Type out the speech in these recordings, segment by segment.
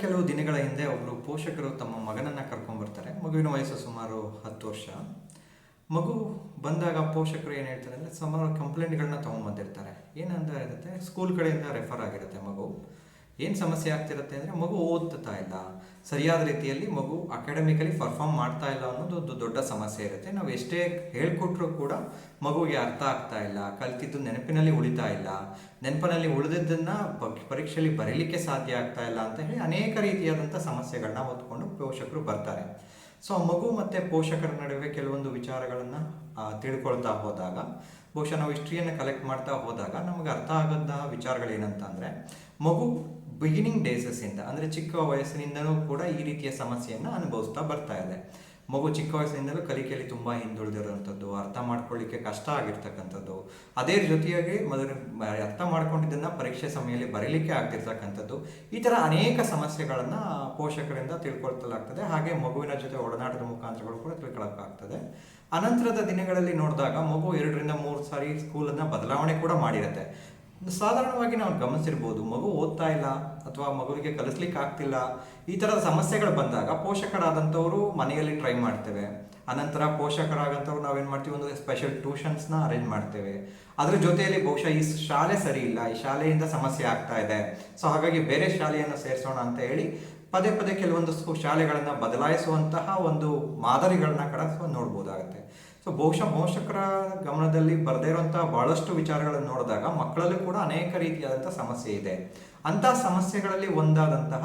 ಕೆಲವು ದಿನಗಳ ಹಿಂದೆ ಒಬ್ಬರು ಪೋಷಕರು ತಮ್ಮ ಮಗನನ್ನು ಕರ್ಕೊಂಡ್ಬರ್ತಾರೆ ಮಗುವಿನ ವಯಸ್ಸು ಸುಮಾರು ಹತ್ತು ವರ್ಷ. ಮಗು ಬಂದಾಗ ಪೋಷಕರು ಏನು ಹೇಳ್ತಾರೆ ಅಂದರೆ ಸುಮಾರು ಕಂಪ್ಲೇಂಟ್ಗಳನ್ನ ತೊಗೊಂಬಂದಿರ್ತಾರೆ ಏನಂತ ಇರುತ್ತೆ? ಸ್ಕೂಲ್ ಕಡೆಯಿಂದ ರೆಫರ್ ಆಗಿರುತ್ತೆ ಮಗು. ಏನು ಸಮಸ್ಯೆ ಆಗ್ತಿರುತ್ತೆ ಅಂದರೆ ಮಗು ಓದ್ತಾ ಇಲ್ಲ. ಸರಿಯಾದ ರೀತಿಯಲ್ಲಿ ಮಗು ಅಕಾಡೆಮಿಕಲಿ ಪರ್ಫಾರ್ಮ್ ಮಾಡ್ತಾ ಇಲ್ಲ ಅನ್ನೋದು ಒಂದು ದೊಡ್ಡ ಸಮಸ್ಯೆ ಇರುತ್ತೆ. ನಾವು ಎಷ್ಟೇ ಹೇಳ್ಕೊಟ್ರೂ ಕೂಡ ಮಗುವಿಗೆ ಅರ್ಥ ಆಗ್ತಾ ಇಲ್ಲ. ಕಲ್ತಿದ್ದು ನೆನಪಿನಲ್ಲಿ ಉಳಿತಾ ಇಲ್ಲ. ನೆನಪಿನಲ್ಲಿ ಉಳಿದಿದ್ದನ್ನು ಪರೀಕ್ಷೆಯಲ್ಲಿ ಬರೀಲಿಕ್ಕೆ ಸಾಧ್ಯ ಆಗ್ತಾ ಇಲ್ಲ ಅಂತ ಹೇಳಿ ಅನೇಕ ರೀತಿಯಾದಂಥ ಸಮಸ್ಯೆಗಳನ್ನ ಹೊತ್ಕೊಂಡು ಪೋಷಕರು ಬರ್ತಾರೆ. ಸೊ, ಮಗು ಮತ್ತು ಪೋಷಕರ ನಡುವೆ ಕೆಲವೊಂದು ವಿಚಾರಗಳನ್ನು ತಿಳ್ಕೊಳ್ತಾ ಹೋದಾಗ, ಬಹುಶಃ ನಾವು ಹಿಸ್ಟ್ರಿಯನ್ನು ಕಲೆಕ್ಟ್ ಮಾಡ್ತಾ ಹೋದಾಗ ನಮಗೆ ಅರ್ಥ ಆಗೋದ ವಿಚಾರಗಳೇನಂತ ಅಂದರೆ ಮಗು ಬಿಗಿನಿಂಗ್ ಡೇಸಸ್ಸಿಂದ ಅಂದರೆ ಚಿಕ್ಕ ವಯಸ್ಸಿನಿಂದಲೂ ಕೂಡ ಈ ರೀತಿಯ ಸಮಸ್ಯೆಯನ್ನು ಅನುಭವಿಸ್ತಾ ಬರ್ತಾ ಇದೆ. ಮಗು ಚಿಕ್ಕ ವಯಸ್ಸಿನಿಂದಲೂ ಕಲಿಕೆಯಲ್ಲಿ ತುಂಬ ಹಿಂದುಳಿದಿರುವಂಥದ್ದು, ಅರ್ಥ ಮಾಡ್ಕೊಳ್ಳಿಕ್ಕೆ ಕಷ್ಟ ಆಗಿರ್ತಕ್ಕಂಥದ್ದು, ಅದೇ ಜೊತೆಯಾಗಿ ಮೊದಲು ಅರ್ಥ ಮಾಡ್ಕೊಂಡಿದ್ದನ್ನು ಪರೀಕ್ಷೆ ಸಮಯದಲ್ಲಿ ಬರೀಲಿಕ್ಕೆ ಆಗ್ತಿರ್ತಕ್ಕಂಥದ್ದು, ಈ ಥರ ಅನೇಕ ಸಮಸ್ಯೆಗಳನ್ನು ಪೋಷಕರಿಂದ ತಿಳ್ಕೊಳ್ತಲಾಗ್ತದೆ. ಹಾಗೆ ಮಗುವಿನ ಜೊತೆ ಒಡನಾಟದ ಮುಖಾಂತರಗಳು ಕೂಡ ತಿಳ್ಕೊಳ್ಳೋಕ್ಕಾಗ್ತದೆ ಅನಂತರದ ದಿನಗಳಲ್ಲಿ ನೋಡಿದಾಗ ಮಗು ಎರಡರಿಂದ ಮೂರು ಸಾರಿ ಸ್ಕೂಲನ್ನು ಬದಲಾವಣೆ ಕೂಡ ಮಾಡಿರುತ್ತೆ. ಸಾಧಾರಣವಾಗಿ ನಾವು ಗಮನಿಸಿರ್ಬೋದು, ಮಗು ಓದ್ತಾ ಇಲ್ಲ ಅಥವಾ ಮಗುವಿಗೆ ಕಲಿಸ್ಲಿಕ್ಕೆ ಆಗ್ತಿಲ್ಲ ಈ ಥರದ ಸಮಸ್ಯೆಗಳು ಬಂದಾಗ ಪೋಷಕರಾದಂಥವರು ಮನೆಯಲ್ಲಿ ಟ್ರೈ ಮಾಡ್ತೇವೆ. ಅನಂತರ ಪೋಷಕರಾದಂಥವ್ರು ನಾವೇನು ಮಾಡ್ತೀವಿ? ಒಂದು ಸ್ಪೆಷಲ್ ಟ್ಯೂಷನ್ಸ್ನ ಅರೇಂಜ್ ಮಾಡ್ತೇವೆ. ಅದ್ರ ಜೊತೆಯಲ್ಲಿ ಬಹುಶಃ ಈ ಶಾಲೆ ಸರಿ ಇಲ್ಲ, ಈ ಶಾಲೆಯಿಂದ ಸಮಸ್ಯೆ ಆಗ್ತಾ ಇದೆ. ಸೊ ಹಾಗಾಗಿ ಬೇರೆ ಶಾಲೆಯನ್ನು ಸೇರಿಸೋಣ ಅಂತ ಹೇಳಿ ಪದೇ ಪದೇ ಕೆಲವೊಂದು ಶಾಲೆಗಳನ್ನು ಶಾಲೆಗಳನ್ನ ಬದಲಾಯಿಸುವಂತಹ ಒಂದು ಮಾದರಿಗಳನ್ನ ಕಡ ನೋಡ್ಬೋದಾಗುತ್ತೆ. ಸೊ ಬಹುಶಃ ಪೋಷಕರ ಗಮನದಲ್ಲಿ ಬರದೇ ಇರುವಂತಹ ಬಹಳಷ್ಟು ವಿಚಾರಗಳನ್ನು ನೋಡಿದಾಗ ಮಕ್ಕಳಲ್ಲೂ ಕೂಡ ಅನೇಕ ರೀತಿಯಾದಂಥ ಸಮಸ್ಯೆ ಇದೆ. ಅಂತಹ ಸಮಸ್ಯೆಗಳಲ್ಲಿ ಒಂದಾದಂತಹ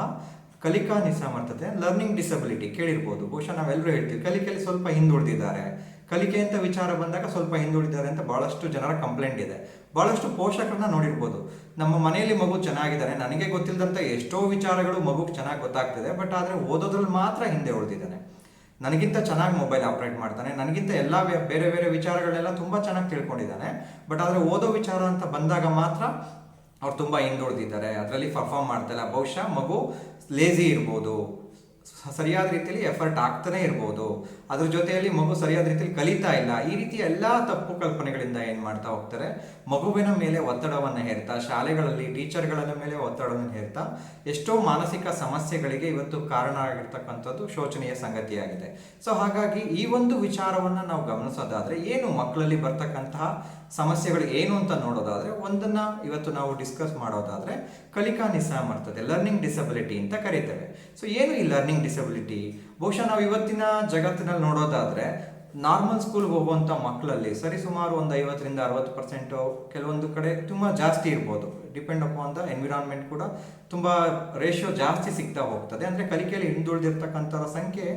ಕಲಿಕಾ ನಿಸಾಮರ್ಥತೆ ಲರ್ನಿಂಗ್ ಡಿಸಬಿಲಿಟಿ ಕೇಳಿರ್ಬೋದು. ಬಹುಶಃ ನಾವೆಲ್ಲರೂ ಹೇಳ್ತೀವಿ, ಕಲಿಕೆಯಲ್ಲಿ ಸ್ವಲ್ಪ ಹಿಂದುಳಿದಿದ್ದಾರೆ. ಕಲಿಕೆ ಅಂತ ವಿಚಾರ ಬಂದಾಗ ಸ್ವಲ್ಪ ಹಿಂದುಳಿದ್ದಾರೆ ಅಂತ ಬಹಳಷ್ಟು ಜನರ ಕಂಪ್ಲೇಂಟ್ ಇದೆ. ಬಹಳಷ್ಟು ಪೋಷಕರನ್ನ ನೋಡಿರ್ಬೋದು. ನಮ್ಮ ಮನೆಯಲ್ಲಿ ಮಗು ಚೆನ್ನಾಗಿದ್ದಾನೆ, ನನಗೆ ಗೊತ್ತಿಲ್ಲದಂಥ ಎಷ್ಟೋ ವಿಚಾರಗಳು ಮಗುಗೆ ಚೆನ್ನಾಗಿ ಗೊತ್ತಾಗ್ತಿದೆ, ಬಟ್ ಆದರೆ ಓದೋದ್ರಲ್ಲಿ ಮಾತ್ರ ಹಿಂದೆ ಉಳಿದಿದ್ದಾನೆ. ನನಗಿಂತ ಚೆನ್ನಾಗಿ ಮೊಬೈಲ್ ಆಪ್ರೇಟ್ ಮಾಡ್ತಾನೆ, ನನಗಿಂತ ಎಲ್ಲ ಬೇರೆ ಬೇರೆ ವಿಚಾರಗಳೆಲ್ಲ ತುಂಬ ಚೆನ್ನಾಗಿ ತಿಳ್ಕೊಂಡಿದ್ದಾನೆ, ಬಟ್ ಆದರೆ ಓದೋ ವಿಚಾರ ಅಂತ ಬಂದಾಗ ಮಾತ್ರ ಅವ್ರು ತುಂಬ ಹಿಂದುಳಿದಿದ್ದಾರೆ. ಅದರಲ್ಲಿ ಪರ್ಫಾರ್ಮ್ ಮಾಡ್ತಾಯಿಲ್ಲ ಬಹುಶಃ ಮಗು ಲೇಜಿ ಇರ್ಬೋದು. ಸರಿಯಾದ ರೀತಿಯಲ್ಲಿ ಎಫರ್ಟ್ ಆಗ್ತಾನೆ ಇರ್ಬೋದು. ಅದ್ರ ಜೊತೆಯಲ್ಲಿ ಮಗು ಸರಿಯಾದ ರೀತಿಯಲ್ಲಿ ಕಲಿತಾ ಇಲ್ಲ. ಈ ರೀತಿ ಎಲ್ಲ ತಪ್ಪು ಕಲ್ಪನೆಗಳಿಂದ ಏನು ಮಾಡ್ತಾ ಹೋಗ್ತಾರೆ? ಮಗುವಿನ ಮೇಲೆ ಒತ್ತಡವನ್ನು ಹೇರ್ತಾ, ಶಾಲೆಗಳಲ್ಲಿ ಟೀಚರ್ಗಳ ಮೇಲೆ ಒತ್ತಡವನ್ನು ಹೇರ್ತಾ, ಎಷ್ಟೋ ಮಾನಸಿಕ ಸಮಸ್ಯೆಗಳಿಗೆ ಇವತ್ತು ಕಾರಣ ಆಗಿರ್ತಕ್ಕಂಥದ್ದು ಶೋಚನೀಯ ಸಂಗತಿಯಾಗಿದೆ. ಸೊ ಹಾಗಾಗಿ ಈ ಒಂದು ವಿಚಾರವನ್ನು ನಾವು ಗಮನಿಸೋದಾದ್ರೆ, ಏನು ಮಕ್ಕಳಲ್ಲಿ ಬರ್ತಕ್ಕಂತಹ ಸಮಸ್ಯೆಗಳು ಏನು ಅಂತ ನೋಡೋದಾದ್ರೆ, ಒಂದನ್ನ ಇವತ್ತು ನಾವು ಡಿಸ್ಕಸ್ ಮಾಡೋದಾದ್ರೆ, ಕಲಿಕಾ ನಿಸಾಮರ್ಥತೆ ಲರ್ನಿಂಗ್ ಡಿಸಬಿಲಿಟಿ ಅಂತ ಕರೀತೇವೆ. ಸೊ ಏನು ಈ ಲರ್ನಿಂಗ್ ಡಿಸಬಿಲಿಟಿ ಬಹುಶಃ ನಾವು ಇವತ್ತಿನ ಜಗತ್ತಿನಲ್ಲಿ ನೋಡೋದಾದ್ರೆ ನಾರ್ಮಲ್ ಸ್ಕೂಲ್ಗೆ ಹೋಗುವಂಥ ಮಕ್ಕಳಲ್ಲಿ ಸರಿಸುಮಾರು ಒಂದು ಐವತ್ತರಿಂದ ಅರವತ್ತು ಪರ್ಸೆಂಟು ಕೆಲವೊಂದು ಕಡೆ ತುಂಬ ಜಾಸ್ತಿ ಇರ್ಬೋದು. ಡಿಪೆಂಡ್ ಅಪಾನ್ ದ ಎನ್ವಿರಾನ್ಮೆಂಟ್ ಕೂಡ ತುಂಬ ರೇಷಿಯೋ ಜಾಸ್ತಿ ಸಿಗ್ತಾ ಹೋಗ್ತದೆ. ಅಂದರೆ ಕಲಿಕೆಯಲ್ಲಿ ಹಿಂದುಳಿದಿರ್ತಕ್ಕಂಥ ಸಂಖ್ಯೆ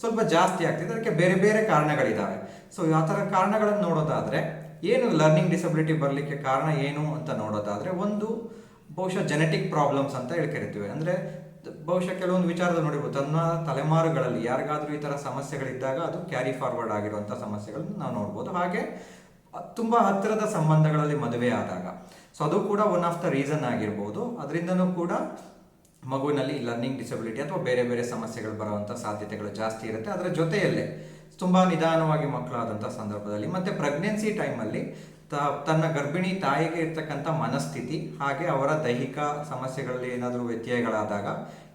ಸ್ವಲ್ಪ ಜಾಸ್ತಿ ಆಗ್ತಿದೆ. ಅದಕ್ಕೆ ಬೇರೆ ಬೇರೆ ಕಾರಣಗಳಿದ್ದಾವೆ ಸೊ ಆ ಥರ ಕಾರಣಗಳನ್ನು ನೋಡೋದಾದರೆ ಏನು ಲರ್ನಿಂಗ್ ಡಿಸಬಿಲಿಟಿ ಬರಲಿಕ್ಕೆ ಕಾರಣ ಏನು ಅಂತ ನೋಡೋದಾದರೆ ಒಂದು ಬಹುಶಃ ಜೆನೆಟಿಕ್ ಪ್ರಾಬ್ಲಮ್ಸ್ ಅಂತ ಹೇಳಿ ಕರಿತೀವಿ ಅಂದರೆ ಬಹುಶಃ ಕೆಲವೊಂದು ವಿಚಾರದ ನೋಡಿರ್ಬೋದು ತನ್ನ ತಲೆಮಾರುಗಳಲ್ಲಿ ಯಾರಿಗಾದರೂ ಈ ಥರ ಸಮಸ್ಯೆಗಳಿದ್ದಾಗ ಅದು ಕ್ಯಾರಿ ಫಾರ್ವರ್ಡ್ ಆಗಿರುವಂಥ ಸಮಸ್ಯೆಗಳನ್ನು ನಾವು ನೋಡ್ಬೋದು. ಹಾಗೆ ತುಂಬ ಹತ್ತಿರದ ಸಂಬಂಧಗಳಲ್ಲಿ ಮದುವೆ ಆದಾಗ. ಸೊ ಅದು ಕೂಡ ಒನ್ ಆಫ್ ದ ರೀಸನ್ ಆಗಿರ್ಬೋದು. ಅದರಿಂದನೂ ಕೂಡ ಮಗುವಿನಲ್ಲಿ ಲರ್ನಿಂಗ್ ಡಿಸಬಿಲಿಟಿ ಅಥವಾ ಬೇರೆ ಬೇರೆ ಸಮಸ್ಯೆಗಳು ಬರುವಂಥ ಸಾಧ್ಯತೆಗಳು ಜಾಸ್ತಿ ಇರುತ್ತೆ. ಅದರ ಜೊತೆಯಲ್ಲೇ ತುಂಬ ನಿಧಾನವಾಗಿ ಮಕ್ಕಳಾದಂಥ ಸಂದರ್ಭದಲ್ಲಿ, ಮತ್ತು ಪ್ರೆಗ್ನೆನ್ಸಿ ಟೈಮಲ್ಲಿ ತ, ತನ್ನ ಗರ್ಭಿಣಿ ತಾಯಿಗೆ ಇರ್ತಕ್ಕಂಥ ಮನಸ್ಥಿತಿ, ಹಾಗೆ ಅವರ ದೈಹಿಕ ಸಮಸ್ಯೆಗಳಲ್ಲಿ ಏನಾದರೂ ವ್ಯತ್ಯಯಗಳಾದಾಗ,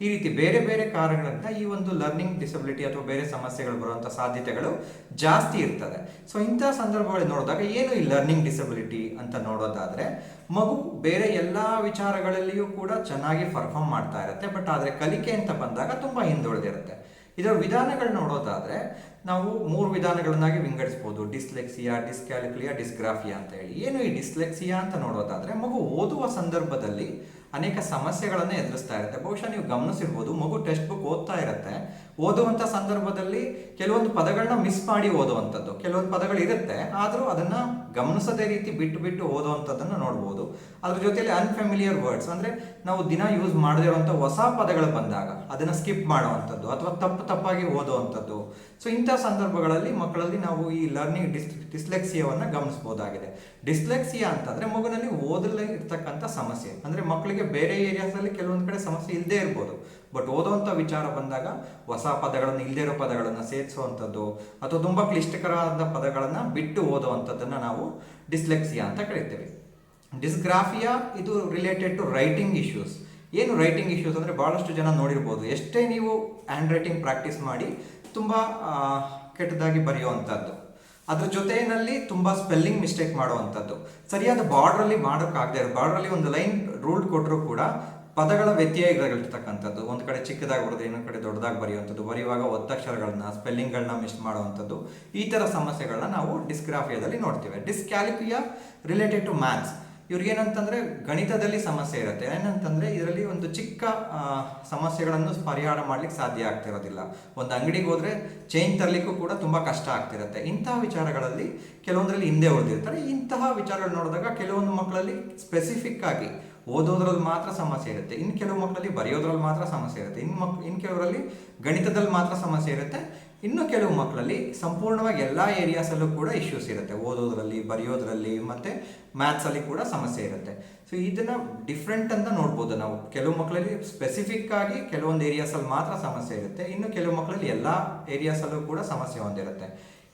ಈ ರೀತಿ ಬೇರೆ ಬೇರೆ ಕಾರಣಗಳಿಂದ ಈ ಒಂದು ಲರ್ನಿಂಗ್ ಡಿಸಬಿಲಿಟಿ ಅಥವಾ ಬೇರೆ ಸಮಸ್ಯೆಗಳು ಬರುವಂಥ ಸಾಧ್ಯತೆಗಳು ಜಾಸ್ತಿ ಇರ್ತದೆ. ಸೊ ಇಂಥ ಸಂದರ್ಭಗಳಲ್ಲಿ ನೋಡಿದಾಗ ಏನು ಈ ಲರ್ನಿಂಗ್ ಡಿಸಬಿಲಿಟಿ ಅಂತ ನೋಡೋದಾದರೆ, ಮಗು ಬೇರೆ ಎಲ್ಲ ವಿಚಾರಗಳಲ್ಲಿಯೂ ಕೂಡ ಚೆನ್ನಾಗಿ ಪರ್ಫಾರ್ಮ್ ಮಾಡ್ತಾ ಇರುತ್ತೆ ಬಟ್ ಆದರೆ ಕಲಿಕೆ ಅಂತ ಬಂದಾಗ ತುಂಬ ಹಿಂದುಳಿದಿರುತ್ತೆ. ಇದರ ವಿಧಾನಗಳು ನೋಡೋದಾದ್ರೆ ನಾವು ಮೂರು ವಿಧಾನಗಳನ್ನಾಗಿ ವಿಂಗಡಿಸ್ಬೋದು. ಡಿಸ್ಲೆಕ್ಸಿಯಾ, ಡಿಸ್ಕ್ಯಾಲ್ಕುಲಿಯಾ, ಡಿಸ್ಗ್ರಾಫಿಯಾ ಅಂತ ಹೇಳಿ. ಏನು ಈ ಡಿಸ್ಲೆಕ್ಸಿಯಾ ಅಂತ ನೋಡೋದಾದ್ರೆ ಮಗು ಓದುವ ಸಂದರ್ಭದಲ್ಲಿ ಅನೇಕ ಸಮಸ್ಯೆಗಳನ್ನು ಎದುರಿಸ್ತಾ ಇರುತ್ತೆ. ಬಹುಶಃ ನೀವು ಗಮನಿಸಿರ್ಬೋದು, ಮಗು ಟೆಕ್ಸ್ಟ್ ಬುಕ್ ಓದ್ತಾ ಇರುತ್ತೆ. ಓದುವಂಥ ಸಂದರ್ಭದಲ್ಲಿ ಕೆಲವೊಂದು ಪದಗಳನ್ನ ಮಿಸ್ ಮಾಡಿ ಓದುವಂಥದ್ದು. ಕೆಲವೊಂದು ಪದಗಳು ಇರುತ್ತೆ, ಆದರೂ ಅದನ್ನು ಗಮನಿಸದೇ ರೀತಿ ಬಿಟ್ಟು ಬಿಟ್ಟು ಓದುವಂಥದ್ದನ್ನು ನೋಡ್ಬೋದು. ಅದ್ರ ಜೊತೆಯಲ್ಲಿ ಅನ್ಫೆಮಿಲಿಯರ್ ವರ್ಡ್ಸ್ ಅಂದರೆ ನಾವು ದಿನ ಯೂಸ್ ಮಾಡದೇ ಇರುವಂಥ ಹೊಸ ಪದಗಳು ಬಂದಾಗ ಅದನ್ನು ಸ್ಕಿಪ್ ಮಾಡುವಂಥದ್ದು ಅಥವಾ ತಪ್ಪು ತಪ್ಪಾಗಿ ಓದುವಂಥದ್ದು. ಸೊ ಇಂಥ ಸಂದರ್ಭಗಳಲ್ಲಿ ಮಕ್ಕಳಲ್ಲಿ ನಾವು ಈ ಲರ್ನಿಂಗ್ ಡಿಸ್ ಡಿಸ್ಲೆಕ್ಸಿಯವನ್ನು ಗಮನಿಸಬಹುದಾಗಿದೆ ಡಿಸ್ಲೆಕ್ಸಿಯಾ ಅಂತಂದ್ರೆ ಮಗುನಲ್ಲಿ ಓದಲೇ ಇರ್ತಕ್ಕಂಥ ಸಮಸ್ಯೆ. ಅಂದ್ರೆ ಮಕ್ಕಳಿಗೆ ಬೇರೆ ಏರಿಯಾಸಲ್ಲಿ ಕೆಲವೊಂದು ಕಡೆ ಸಮಸ್ಯೆ ಇಲ್ಲದೇ ಇರ್ಬೋದು. ಬಟ್ ಓದುವಂಥ ವಿಚಾರ ಬಂದಾಗ ಹೊಸ ಪದಗಳನ್ನು ಇಲ್ಲದೇ ಇರೋ ಪದಗಳನ್ನು ಸೇರಿಸುವಂಥದ್ದು, ಅಥವಾ ತುಂಬ ಕ್ಲಿಷ್ಟಕರವಾದ ಪದಗಳನ್ನು ಬಿಟ್ಟು ಓದುವಂಥದ್ದನ್ನು ನಾವು ಡಿಸ್ಲೆಕ್ಸಿಯಾ ಅಂತ ಕರಿತೇವೆ. ಡಿಸ್ಗ್ರಾಫಿಯಾ ಇದು ರಿಲೇಟೆಡ್ ಟು ರೈಟಿಂಗ್ ಇಶ್ಯೂಸ್ ಏನು ರೈಟಿಂಗ್ ಇಶ್ಯೂಸ್ ಅಂದರೆ ಭಾಳಷ್ಟು ಜನ ನೋಡಿರ್ಬೋದು. ಎಷ್ಟೇ ನೀವು ಹ್ಯಾಂಡ್ ರೈಟಿಂಗ್ ಪ್ರಾಕ್ಟೀಸ್ ಮಾಡಿ ತುಂಬ ಕೆಟ್ಟದಾಗಿ ಬರೆಯುವಂಥದ್ದು. ಅದ್ರ ಜೊತೆಯಲ್ಲಿ ತುಂಬ ಸ್ಪೆಲ್ಲಿಂಗ್ ಮಿಸ್ಟೇಕ್ ಮಾಡುವಂಥದ್ದು. ಸರಿಯಾದ ಬಾರ್ಡ್ರಲ್ಲಿ ಮಾಡೋಕ್ಕಾಗದೇ ಇರೋ ಬಾರ್ಡ್ರಲ್ಲಿ ಒಂದು ಲೈನ್ ರೂಲ್ ಕೊಟ್ಟರು ಕೂಡ ಪದಗಳ ವ್ಯತ್ಯಯಗಳಿರ್ತಕ್ಕಂಥದ್ದು ಒಂದು ಕಡೆ ಚಿಕ್ಕದಾಗಿ ಬರೋದು ಇನ್ನೊಂದು ಕಡೆ ದೊಡ್ಡದಾಗಿ ಬರೆಯುವಂಥದ್ದು. ಬರೆಯುವಾಗ ಒತ್ತಕ್ಷರಗಳನ್ನ ಸ್ಪೆಲ್ಲಿಂಗ್ಗಳನ್ನ ಮಿಸ್ ಮಾಡುವಂಥದ್ದು. ಈ ಥರ ಸಮಸ್ಯೆಗಳನ್ನ ನಾವು ಡಿಸ್ಗ್ರಾಫಿಯಾದಲ್ಲಿ ನೋಡ್ತೀವಿ. ಡಿಸ್ಕ್ಯಾಲಿಫಿಯಾ ರಿಲೇಟೆಡ್ ಟು ಮ್ಯಾಥ್ಸ್ ಇವ್ರಿಗೇನಂತಂದ್ರೆ ಗಣಿತದಲ್ಲಿ ಸಮಸ್ಯೆ ಇರುತ್ತೆ. ಏನಂತಂದ್ರೆ ಇದರಲ್ಲಿ ಒಂದು ಚಿಕ್ಕ ಸಮಸ್ಯೆಗಳನ್ನು ಪರಿಹಾರ ಮಾಡ್ಲಿಕ್ಕೆ ಸಾಧ್ಯ ಆಗ್ತಿರೋದಿಲ್ಲ. ಒಂದು ಅಂಗಡಿಗೆ ಹೋದ್ರೆ ಚೇಂಜ್ ತರಲಿಕ್ಕೂ ಕೂಡ ತುಂಬಾ ಕಷ್ಟ ಆಗ್ತಿರುತ್ತೆ. ಇಂತಹ ವಿಚಾರಗಳಲ್ಲಿ ಕೆಲವೊಂದರಲ್ಲಿ ಹಿಂದೆ ಉಳಿದಿರ್ತಾರೆ. ಇಂತಹ ವಿಚಾರಗಳು ನೋಡಿದಾಗ ಕೆಲವೊಂದು ಮಕ್ಕಳಲ್ಲಿ ಸ್ಪೆಸಿಫಿಕ್ ಆಗಿ ಓದೋದ್ರಲ್ಲಿ ಮಾತ್ರ ಸಮಸ್ಯೆ ಇರುತ್ತೆ. ಇನ್ನು ಕೆಲವು ಮಕ್ಕಳಲ್ಲಿ ಬರೆಯೋದ್ರಲ್ಲಿ ಮಾತ್ರ ಸಮಸ್ಯೆ ಇರುತ್ತೆ. ಇನ್ನು ಮಕ್ ಇನ್ನು ಕೆಲವರಲ್ಲಿ ಗಣಿತದಲ್ಲಿ ಮಾತ್ರ ಸಮಸ್ಯೆ ಇರುತ್ತೆ. ಇನ್ನು ಕೆಲವು ಮಕ್ಕಳಲ್ಲಿ ಸಂಪೂರ್ಣವಾಗಿ ಎಲ್ಲ ಏರಿಯಾಸಲ್ಲೂ ಕೂಡ ಇಶ್ಯೂಸ್ ಇರುತ್ತೆ. ಓದೋದ್ರಲ್ಲಿ, ಬರೆಯೋದ್ರಲ್ಲಿ ಮತ್ತು ಮ್ಯಾಥ್ಸಲ್ಲಿ ಕೂಡ ಸಮಸ್ಯೆ ಇರುತ್ತೆ. ಸೊ ಇದನ್ನು ಡಿಫ್ರೆಂಟ್ ಅಂತ ನೋಡ್ಬೋದು ನಾವು. ಕೆಲವು ಮಕ್ಕಳಲ್ಲಿ ಸ್ಪೆಸಿಫಿಕ್ ಆಗಿ ಕೆಲವೊಂದು ಏರಿಯಾಸಲ್ಲಿ ಮಾತ್ರ ಸಮಸ್ಯೆ ಇರುತ್ತೆ. ಇನ್ನು ಕೆಲವು ಮಕ್ಕಳಲ್ಲಿ ಎಲ್ಲ ಏರಿಯಾಸಲ್ಲೂ ಕೂಡ ಸಮಸ್ಯೆ ಹೊಂದಿರುತ್ತೆ.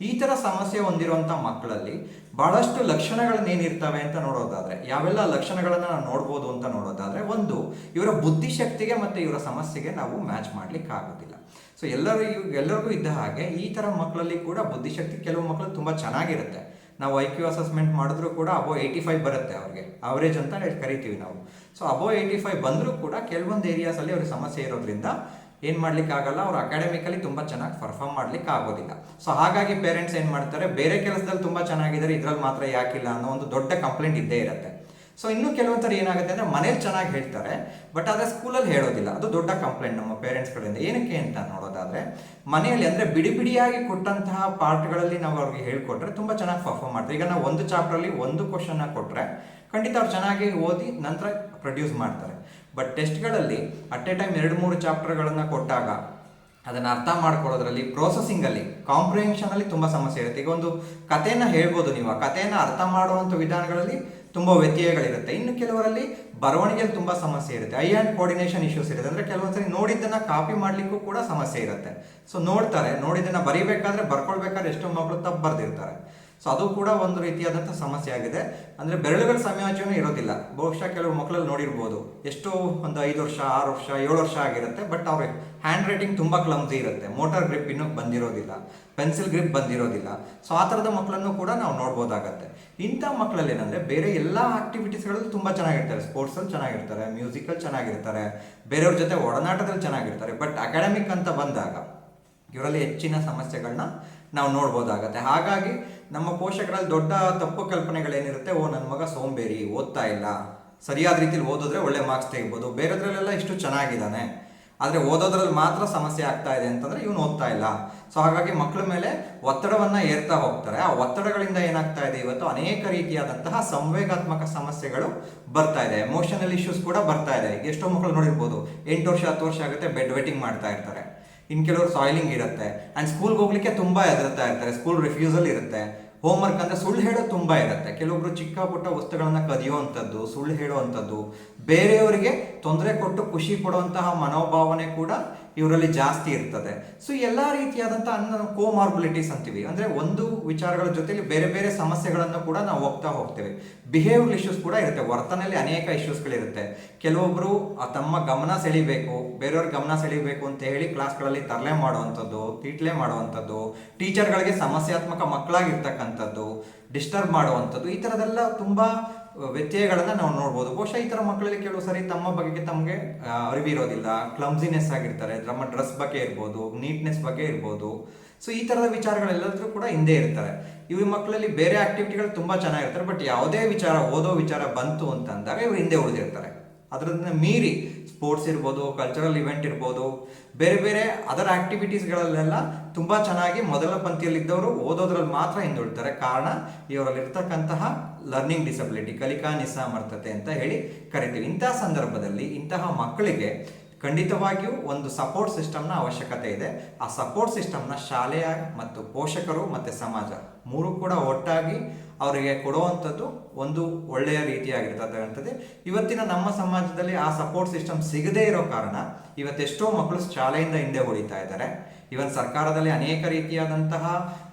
ಈ ಥರ ಸಮಸ್ಯೆ ಹೊಂದಿರುವಂಥ ಮಕ್ಕಳಲ್ಲಿ ಭಾಳಷ್ಟು ಲಕ್ಷಣಗಳನ್ನ ಏನಿರ್ತವೆ ಅಂತ ನೋಡೋದಾದರೆ, ಯಾವೆಲ್ಲ ಲಕ್ಷಣಗಳನ್ನು ನಾವು ನೋಡ್ಬೋದು ಅಂತ ನೋಡೋದಾದರೆ, ಒಂದು, ಇವರ ಬುದ್ಧಿಶಕ್ತಿಗೆ ಮತ್ತು ಇವರ ಸಮಸ್ಯೆಗೆ ನಾವು ಮ್ಯಾಚ್ ಮಾಡ್ಲಿಕ್ಕೆ ಆಗೋದಿಲ್ಲ ಸೊ ಎಲ್ಲರಿಗೂ ಎಲ್ಲರಿಗೂ ಇದ್ದ ಹಾಗೆ ಈ ಥರ ಮಕ್ಕಳಲ್ಲಿ ಕೂಡ ಬುದ್ಧಿಶಕ್ತಿ ಕೆಲವು ಮಕ್ಕಳು ತುಂಬ ಚೆನ್ನಾಗಿರುತ್ತೆ. ನಾವು ಐ ಕ್ಯೂ ಅಸೆಸ್ಮೆಂಟ್ ಮಾಡಿದ್ರೂ ಕೂಡ ಅಬೋ ಏಯ್ಟಿ ಫೈವ್ ಬರುತ್ತೆ ಅವ್ರಿಗೆ. ಅವರೇಜ್ ಅಂತ ಕರಿತೀವಿ ನಾವು. ಸೊ ಅಬೋ ಏಯ್ಟಿ ಫೈವ್ ಬಂದರೂ ಕೂಡ ಕೆಲವೊಂದು ಏರಿಯಾಸಲ್ಲಿ ಅವ್ರಿಗೆ ಸಮಸ್ಯೆ ಇರೋದ್ರಿಂದ ಏನು ಮಾಡ್ಲಿಕ್ಕೆ ಆಗಲ್ಲ, ಅವ್ರು ಅಕಾಡೆಮಿಕಲಿ ತುಂಬ ಚೆನ್ನಾಗಿ ಪರ್ಫಾರ್ಮ್ ಮಾಡ್ಲಿಕ್ಕೆ ಆಗೋದಿಲ್ಲ. ಸೊ ಹಾಗಾಗಿ ಪೇರೆಂಟ್ಸ್ ಏನು ಮಾಡ್ತಾರೆ, ಬೇರೆ ಕೆಲಸದಲ್ಲಿ ತುಂಬ ಚೆನ್ನಾಗಿದ್ದಾರೆ, ಇದ್ರಲ್ಲಿ ಮಾತ್ರ ಯಾಕಿಲ್ಲ ಅನ್ನೋ ಒಂದು ದೊಡ್ಡ ಕಂಪ್ಲೇಂಟ್ ಇದ್ದೇ ಇರುತ್ತೆ. ಸೊ ಇನ್ನು ಕೆಲವೊಂಥರ ಏನಾಗುತ್ತೆ ಅಂದರೆ ಮನೇಲಿ ಚೆನ್ನಾಗಿ ಹೇಳ್ತಾರೆ, ಬಟ್ ಆದರೆ ಸ್ಕೂಲಲ್ಲಿ ಹೇಳೋದಿಲ್ಲ. ಅದು ದೊಡ್ಡ ಕಂಪ್ಲೇಂಟ್ ನಮ್ಮ ಪೇರೆಂಟ್ಸ್ ಕಡೆಯಿಂದ ಏನಕ್ಕೆ ಅಂತ ನೋಡೋದಾದರೆ, ಮನೆಯಲ್ಲಿ ಅಂದರೆ ಬಿಡಿ ಬಿಡಿಯಾಗಿ ಕೊಟ್ಟಂತಹ ಪಾರ್ಟ್ಗಳಲ್ಲಿ ನಾವು ಅವ್ರಿಗೆ ಹೇಳ್ಕೊಟ್ರೆ ತುಂಬ ಚೆನ್ನಾಗಿ ಪರ್ಫಾರ್ಮ್ ಮಾಡ್ತಾರೆ. ಈಗ ನಾವು ಒಂದು ಚಾಪ್ಟ್ರಲ್ಲಿ ಒಂದು ಕ್ವಶನ್ನ ಕೊಟ್ಟರೆ ಖಂಡಿತ ಅವ್ರು ಚೆನ್ನಾಗಿ ಓದಿ ನಂತರ ಪ್ರೊಡ್ಯೂಸ್ ಮಾಡ್ತಾರೆ. ಬಟ್ ಟೆಸ್ಟ್ಗಳಲ್ಲಿ ಅಟ್ ಎ ಟೈಮ್ ಎರಡು ಮೂರು ಚಾಪ್ಟರ್ಗಳನ್ನು ಕೊಟ್ಟಾಗ ಅದನ್ನು ಅರ್ಥ ಮಾಡ್ಕೊಳ್ಳೋದ್ರಲ್ಲಿ ಪ್ರೋಸೆಸಿಂಗಲ್ಲಿ ಕಾಂಪ್ರಿಹೆನ್ಷನಲ್ಲಿ ತುಂಬ ಸಮಸ್ಯೆ ಇರುತ್ತೆ. ಈಗ ಒಂದು ಕಥೆನ ಹೇಳ್ಬೋದು ನೀವು. ಆ ಕಥೆಯನ್ನು ಅರ್ಥ ಮಾಡುವಂಥ ವಿಧಾನಗಳಲ್ಲಿ ತುಂಬ ವ್ಯತ್ಯಯಗಳಿರುತ್ತೆ. ಇನ್ನು ಕೆಲವರಲ್ಲಿ ಬರವಣಿಗೆಯಲ್ಲಿ ತುಂಬ ಸಮಸ್ಯೆ ಇರುತ್ತೆ. ಐ ಆ್ಯಂಡ್ ಕೋರ್ಡಿನೇಷನ್ ಇಶ್ಯೂಸ್ ಇರುತ್ತೆ. ಅಂದರೆ ಕೆಲವೊಂದ್ಸರಿ ನೋಡಿದ್ದನ್ನು ಕಾಪಿ ಮಾಡಲಿಕ್ಕೂ ಕೂಡ ಸಮಸ್ಯೆ ಇರುತ್ತೆ. ಸೊ ನೋಡ್ತಾರೆ. ನೋಡಿದ್ದನ್ನು ಬರೀಬೇಕಾದ್ರೆ ಬರ್ಕೊಳ್ಬೇಕಾದ್ರೆ ಎಷ್ಟೋ ಮಕ್ಕಳು ತಪ್ಪು ಬರೆದಿರ್ತಾರೆ. ಸೊ ಅದು ಕೂಡ ಒಂದು ರೀತಿಯಾದಂಥ ಸಮಸ್ಯೆ ಆಗಿದೆ. ಅಂದರೆ ಬೆರಳುಗಳ ಸಮಯೋಚನೆ ಇರೋದಿಲ್ಲ. ಬಹುಶಃ ಕೆಲವು ಮಕ್ಕಳಲ್ಲಿ ನೋಡಿರ್ಬೋದು. ಎಷ್ಟೋ ಒಂದು ಐದು ವರ್ಷ, ಆರು ವರ್ಷ, ಏಳು ವರ್ಷ ಆಗಿರುತ್ತೆ. ಬಟ್ ಅವ್ರ ಹ್ಯಾಂಡ್ ರೈಟಿಂಗ್ ತುಂಬ ಕ್ಲಮ್ಸಿ ಇರುತ್ತೆ. ಮೋಟಾರ್ ಗ್ರಿಪ್ ಇನ್ನೂ ಬಂದಿರೋದಿಲ್ಲ. ಪೆನ್ಸಿಲ್ ಗ್ರಿಪ್ ಬಂದಿರೋದಿಲ್ಲ. ಸೊ ಆ ಥರದ ಮಕ್ಕಳನ್ನು ಕೂಡ ನಾವು ನೋಡ್ಬೋದಾಗತ್ತೆ. ಇಂಥ ಮಕ್ಕಳಲ್ಲಿ ಏನಂದರೆ ಬೇರೆ ಎಲ್ಲ ಆಕ್ಟಿವಿಟೀಸ್ಗಳಲ್ಲೂ ತುಂಬ ಚೆನ್ನಾಗಿರ್ತಾರೆ. ಸ್ಪೋರ್ಟ್ಸಲ್ಲಿ ಚೆನ್ನಾಗಿರ್ತಾರೆ ಮ್ಯೂಸಿಕಲ್ಲಿ ಚೆನ್ನಾಗಿರ್ತಾರೆ, ಬೇರೆಯವ್ರ ಜೊತೆ ಒಡನಾಟದಲ್ಲಿ ಚೆನ್ನಾಗಿರ್ತಾರೆ. ಬಟ್ ಅಕಾಡೆಮಿಕ್ ಅಂತ ಬಂದಾಗ, ಇವರಲ್ಲಿ ಹೆಚ್ಚಿನ ಸಮಸ್ಯೆಗಳನ್ನ ನಾವು ನೋಡ್ಬೋದಾಗತ್ತೆ. ಹಾಗಾಗಿ ನಮ್ಮ ಪೋಷಕರಲ್ಲಿ ದೊಡ್ಡ ತಪ್ಪು ಕಲ್ಪನೆಗಳೇನಿರುತ್ತೆ, ಓ ನನ್ನ ಮಗ ಸೋಂಬೇರಿ, ಓದ್ತಾ ಇಲ್ಲ. ಸರಿಯಾದ ರೀತಿಲಿ ಓದಿದ್ರೆ ಒಳ್ಳೆ ಮಾರ್ಕ್ಸ್ ತೆಗಿಬೋದು. ಬೇರೆದ್ರಲ್ಲೆಲ್ಲ ಇಷ್ಟು ಚೆನ್ನಾಗಿದ್ದಾನೆ. ಆದರೆ ಓದೋದ್ರಲ್ಲಿ ಮಾತ್ರ ಸಮಸ್ಯೆ ಆಗ್ತಾ ಇದೆ ಅಂತಂದರೆ ಇವನು ಓದ್ತಾ ಇಲ್ಲ. ಸೊ ಹಾಗಾಗಿ ಮಕ್ಕಳ ಮೇಲೆ ಒತ್ತಡವನ್ನು ಏರ್ತಾ ಹೋಗ್ತಾರೆ. ಆ ಒತ್ತಡಗಳಿಂದ ಏನಾಗ್ತಾ ಇದೆ ಇವತ್ತು? ಅನೇಕ ರೀತಿಯಾದಂತಹ ಸಂವೇಗಾತ್ಮಕ ಸಮಸ್ಯೆಗಳು ಬರ್ತಾ ಇದೆ. ಎಮೋಷನಲ್ ಇಶ್ಯೂಸ್ ಕೂಡ ಬರ್ತಾ ಇದೆ. ಎಷ್ಟೋ ಮಕ್ಕಳು ನೋಡಿರ್ಬೋದು, ಎಂಟು ವರ್ಷ, ಹತ್ತು ವರ್ಷ ಆಗುತ್ತೆ ಬೆಡ್ ವೆಟ್ಟಿಂಗ್ ಮಾಡ್ತಾ ಇರ್ತಾರೆ. ಇನ್ ಕೆಲವರು ಸಾಯ್ಲಿಂಗ್ ಇರುತ್ತೆ. ಅಂಡ್ ಸ್ಕೂಲ್ಗೆ ಹೋಗ್ಲಿಕ್ಕೆ ತುಂಬಾ ಹೆದರ್ತಾ ಇರ್ತಾರೆ. ಸ್ಕೂಲ್ ರಿಫ್ಯೂಸಲ್ ಇರುತ್ತೆ. ಹೋಮ್ ವರ್ಕ್ ಅಂದ್ರೆ ಸುಳ್ಳು ಹೇಳೋದು ತುಂಬಾ ಇರುತ್ತೆ. ಕೆಲವೊಬ್ರು ಚಿಕ್ಕ ಪುಟ್ಟ ವಸ್ತುಗಳನ್ನ ಕದಿಯುವಂಥದ್ದು, ಸುಳ್ಳು ಹೇಳುವಂಥದ್ದು, ಬೇರೆಯವರಿಗೆ ತೊಂದರೆ ಕೊಟ್ಟು ಖುಷಿ ಕೊಡುವಂತಹ ಮನೋಭಾವನೆ ಕೂಡ ಇವರಲ್ಲಿ ಜಾಸ್ತಿ ಇರ್ತದೆ. ಸೊ ಎಲ್ಲ ರೀತಿಯಾದಂಥ ಅನ್ನ ಕೋಮಾರ್ಬಿಲಿಟೀಸ್ ಅಂತೀವಿ. ಅಂದ್ರೆ ಒಂದು ವಿಚಾರಗಳ ಜೊತೆಲಿ ಬೇರೆ ಬೇರೆ ಸಮಸ್ಯೆಗಳನ್ನು ಕೂಡ ನಾವು ಹೋಗ್ತಾ ಹೋಗ್ತೇವೆ. ಬಿಹೇವಿಯರ್ ಇಶ್ಯೂಸ್ ಕೂಡ ಇರುತ್ತೆ. ವರ್ತನೆಯಲ್ಲಿ ಅನೇಕ ಇಶ್ಯೂಸ್ಗಳಿರುತ್ತೆ ಕೆಲವೊಬ್ಬರು ತಮ್ಮ ಗಮನ ಸೆಳಿಬೇಕು, ಬೇರೆಯವ್ರ ಗಮನ ಸೆಳಿಬೇಕು ಅಂತ ಹೇಳಿ ಕ್ಲಾಸ್ಗಳಲ್ಲಿ ತರಲೆ ಮಾಡುವಂಥದ್ದು, ತೀಟ್ಲೆ ಮಾಡುವಂಥದ್ದು ಟೀಚರ್ಗಳಿಗೆ ಸಮಸ್ಯಾತ್ಮಕ ಮಕ್ಕಳಾಗಿರ್ತಕ್ಕಂಥದ್ದು ಡಿಸ್ಟರ್ಬ್ ಮಾಡುವಂಥದ್ದು, ಈ ಥರದೆಲ್ಲ ತುಂಬಾ ವ್ಯತ್ಯಯಗಳನ್ನ ನಾವು ನೋಡ್ಬೋದು. ಬಹುಶಃ ಈ ಥರ ಮಕ್ಕಳಲ್ಲಿ ಕೆಲವು ಸರಿ ತಮ್ಮ ಬಗೆಗೆ ತಮಗೆ ಅರಿವಿರೋದಿಲ್ಲ ಕ್ಲಮ್ಸಿನೆಸ್ ಆಗಿರ್ತಾರೆ, ನಮ್ಮ ಡ್ರೆಸ್ ಬಗ್ಗೆ ಇರ್ಬೋದು ನೀಟ್ನೆಸ್ ಬಗ್ಗೆ ಇರ್ಬೋದು. ಸೊ ಈ ಥರದ ವಿಚಾರಗಳೆಲ್ಲದ್ರೂ ಕೂಡ ಹಿಂದೆ ಇರ್ತಾರೆ. ಇವ್ರ ಮಕ್ಕಳಲ್ಲಿ ಬೇರೆ ಆಕ್ಟಿವಿಟಿಗಳು ತುಂಬಾ ಚೆನ್ನಾಗಿರ್ತಾರೆ ಬಟ್ ಯಾವುದೇ ವಿಚಾರ, ಓದೋ ವಿಚಾರ ಬಂತು ಅಂತ ಅಂದಾಗ ಇವ್ರು ಹಿಂದೆ ಉಳಿದಿರ್ತಾರೆ. ಅದರನ್ನ ಮೀರಿ ಸ್ಪೋರ್ಟ್ಸ್ ಇರ್ಬೋದು ಕಲ್ಚರಲ್ ಇವೆಂಟ್ ಇರ್ಬೋದು, ಬೇರೆ ಬೇರೆ ಅದರ್ ಆಕ್ಟಿವಿಟೀಸ್ಗಳಲ್ಲೆಲ್ಲ ತುಂಬ ಚೆನ್ನಾಗಿ ಮೊದಲ ಪಂಕ್ತಿಯಲ್ಲಿದ್ದವರು ಓದೋದ್ರಲ್ಲಿ ಮಾತ್ರ ಹಿಂದುಳಿತಾರೆ. ಕಾರಣ ಇವರಲ್ಲಿರ್ತಕ್ಕಂತಹ ಲರ್ನಿಂಗ್ ಡಿಸಬಿಲಿಟಿ ಕಲಿಕಾ ನಿಸಾಮರ್ಥತೆ ಅಂತ ಹೇಳಿ ಕರಿತೀವಿ. ಇಂತಹ ಸಂದರ್ಭದಲ್ಲಿ ಇಂತಹ ಮಕ್ಕಳಿಗೆ ಖಂಡಿತವಾಗಿಯೂ ಒಂದು ಸಪೋರ್ಟ್ ಸಿಸ್ಟಮ್ನ ಅವಶ್ಯಕತೆ ಇದೆ. ಆ ಸಪೋರ್ಟ್ ಸಿಸ್ಟಮ್ನ ಶಾಲೆಯ ಮತ್ತು ಪೋಷಕರು ಮತ್ತು ಸಮಾಜ ಮೂರು ಕೂಡ ಒಟ್ಟಾಗಿ ಅವರಿಗೆ ಕೊಡುವಂಥದ್ದು ಒಂದು ಒಳ್ಳೆಯ ರೀತಿಯಾಗಿರ್ತಕ್ಕಂಥದ್ದು. ಇವತ್ತಿನ ನಮ್ಮ ಸಮಾಜದಲ್ಲಿ ಆ ಸಪೋರ್ಟ್ ಸಿಸ್ಟಮ್ ಸಿಗದೇ ಇರೋ ಕಾರಣ ಇವತ್ತೆಷ್ಟೋ ಮಕ್ಕಳು ಶಾಲೆಯಿಂದ ಹಿಂದೆ ಹೊಡಿತಾ ಇದ್ದಾರೆ. ಇವನ್ ಸರ್ಕಾರದಲ್ಲಿ ಅನೇಕ ರೀತಿಯಾದಂತಹ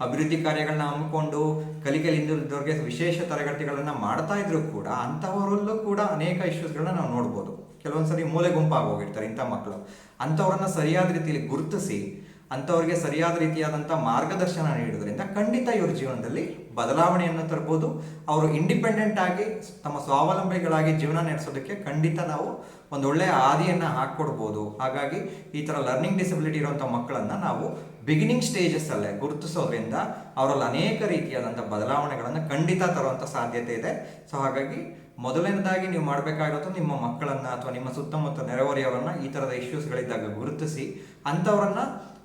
ಅಭಿವೃದ್ಧಿ ಕಾರ್ಯಗಳನ್ನ ಹಮ್ಮಿಕೊಂಡು ಕಲಿಕೆಯಲ್ಲಿ ಹಿಂದುಳಿದವ್ರಿಗೆ ವಿಶೇಷ ತರಗತಿಗಳನ್ನು ಮಾಡ್ತಾ ಇದ್ರು ಕೂಡ ಅಂತಹವರಲ್ಲೂ ಕೂಡ ಅನೇಕ ಇಶ್ಯೂಸ್ಗಳನ್ನ ನಾವು ನೋಡ್ಬೋದು. ಕೆಲವೊಂದ್ಸರಿ ಮೂಲೆ ಗುಂಪಾಗಿ ಹೋಗಿರ್ತಾರೆ ಇಂಥ ಮಕ್ಕಳು. ಅಂಥವ್ರನ್ನ ಸರಿಯಾದ ರೀತಿಯಲ್ಲಿ ಗುರುತಿಸಿ ಅಂಥವ್ರಿಗೆ ಸರಿಯಾದ ರೀತಿಯಾದಂಥ ಮಾರ್ಗದರ್ಶನ ನೀಡೋದ್ರಿಂದ ಖಂಡಿತ ಇವ್ರ ಜೀವನದಲ್ಲಿ ಬದಲಾವಣೆಯನ್ನು ತರ್ಬೋದು. ಅವರು ಇಂಡಿಪೆಂಡೆಂಟ್ ಆಗಿ ತಮ್ಮ ಸ್ವಾವಲಂಬಿಗಳಾಗಿ ಜೀವನ ನಡೆಸೋದಕ್ಕೆ ಖಂಡಿತ ನಾವು ಒಂದು ಒಳ್ಳೆಯ ಹಾದಿಯನ್ನು ಹಾಕ್ಕೊಡ್ಬೋದು. ಹಾಗಾಗಿ ಈ ಥರ ಲರ್ನಿಂಗ್ ಡಿಸಬಿಲಿಟಿ ಇರುವಂಥ ಮಕ್ಕಳನ್ನು ನಾವು ಬಿಗಿನಿಂಗ್ ಸ್ಟೇಜಸ್ಸಲ್ಲೇ ಗುರುತಿಸೋದ್ರಿಂದ ಅವರಲ್ಲಿ ಅನೇಕ ರೀತಿಯಾದಂಥ ಬದಲಾವಣೆಗಳನ್ನು ಖಂಡಿತ ತರುವಂಥ ಸಾಧ್ಯತೆ ಇದೆ. ಸೊ ಹಾಗಾಗಿ ಮೊದಲನೇದಾಗಿ ನೀವು ಮಾಡಬೇಕಾಗಿರೋದು ನಿಮ್ಮ ಮಕ್ಕಳನ್ನು ಅಥವಾ ನಿಮ್ಮ ಸುತ್ತಮುತ್ತ ನೆರೆಹೊರೆಯವರನ್ನು ಈ ಥರದ ಇಶ್ಯೂಸ್ಗಳಿದ್ದಾಗ ಗುರುತಿಸಿ, ಅಂಥವ್ರನ್ನ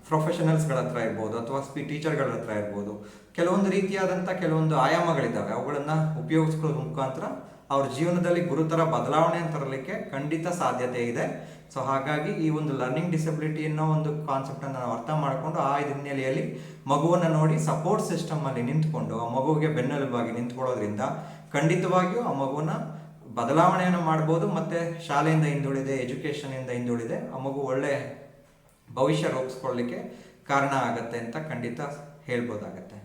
ಪ್ರೊಫೆಷನಲ್ಸ್ಗಳ ಹತ್ರ ಇರ್ಬೋದು ಅಥವಾ ಸ್ಪಿ ಟೀಚರ್ಗಳ ಹತ್ರ ಇರ್ಬೋದು. ಕೆಲವೊಂದು ರೀತಿಯಾದಂಥ ಕೆಲವೊಂದು ಆಯಾಮಗಳಿದ್ದಾವೆ. ಅವುಗಳನ್ನು ಉಪಯೋಗಿಸ್ಕೊಳ್ಳೋದ್ರ ಮುಖಾಂತರ ಅವ್ರ ಜೀವನದಲ್ಲಿ ಗುರುತರ ಬದಲಾವಣೆ ತರಲಿಕ್ಕೆ ಖಂಡಿತ ಸಾಧ್ಯತೆ ಇದೆ. ಸೊ ಹಾಗಾಗಿ ಈ ಒಂದು ಲರ್ನಿಂಗ್ ಡಿಸಬಿಲಿಟಿ ಅನ್ನೋ ಒಂದು ಕಾನ್ಸೆಪ್ಟನ್ನು ನಾವು ಅರ್ಥ ಮಾಡಿಕೊಂಡು ಆ ಹಿನ್ನೆಲೆಯಲ್ಲಿ ಮಗುವನ್ನು ನೋಡಿ ಸಪೋರ್ಟ್ ಸಿಸ್ಟಮಲ್ಲಿ ನಿಂತ್ಕೊಂಡು, ಆ ಮಗುವಿಗೆ ಬೆನ್ನೆಲುಬಾಗಿ ನಿಂತ್ಕೊಳ್ಳೋದ್ರಿಂದ ಖಂಡಿತವಾಗಿಯೂ ಆ ಮಗುವನ್ನು ಬದಲಾವಣೆಯನ್ನು ಮಾಡ್ಬೋದು, ಮತ್ತು ಶಾಲೆಯಿಂದ ಹಿಂದುಳಿದೆ ಎಜುಕೇಷನಿಂದ ಹಿಂದುಳಿದೆ, ಆ ಮಗು ಒಳ್ಳೆ ಭವಿಷ್ಯ ರೂಪಿಸ್ಕೊಳ್ಳಿಕ್ಕೆ ಕಾರಣ ಆಗತ್ತೆ ಅಂತ ಖಂಡಿತ ಹೇಳ್ಬೋದಾಗತ್ತೆ.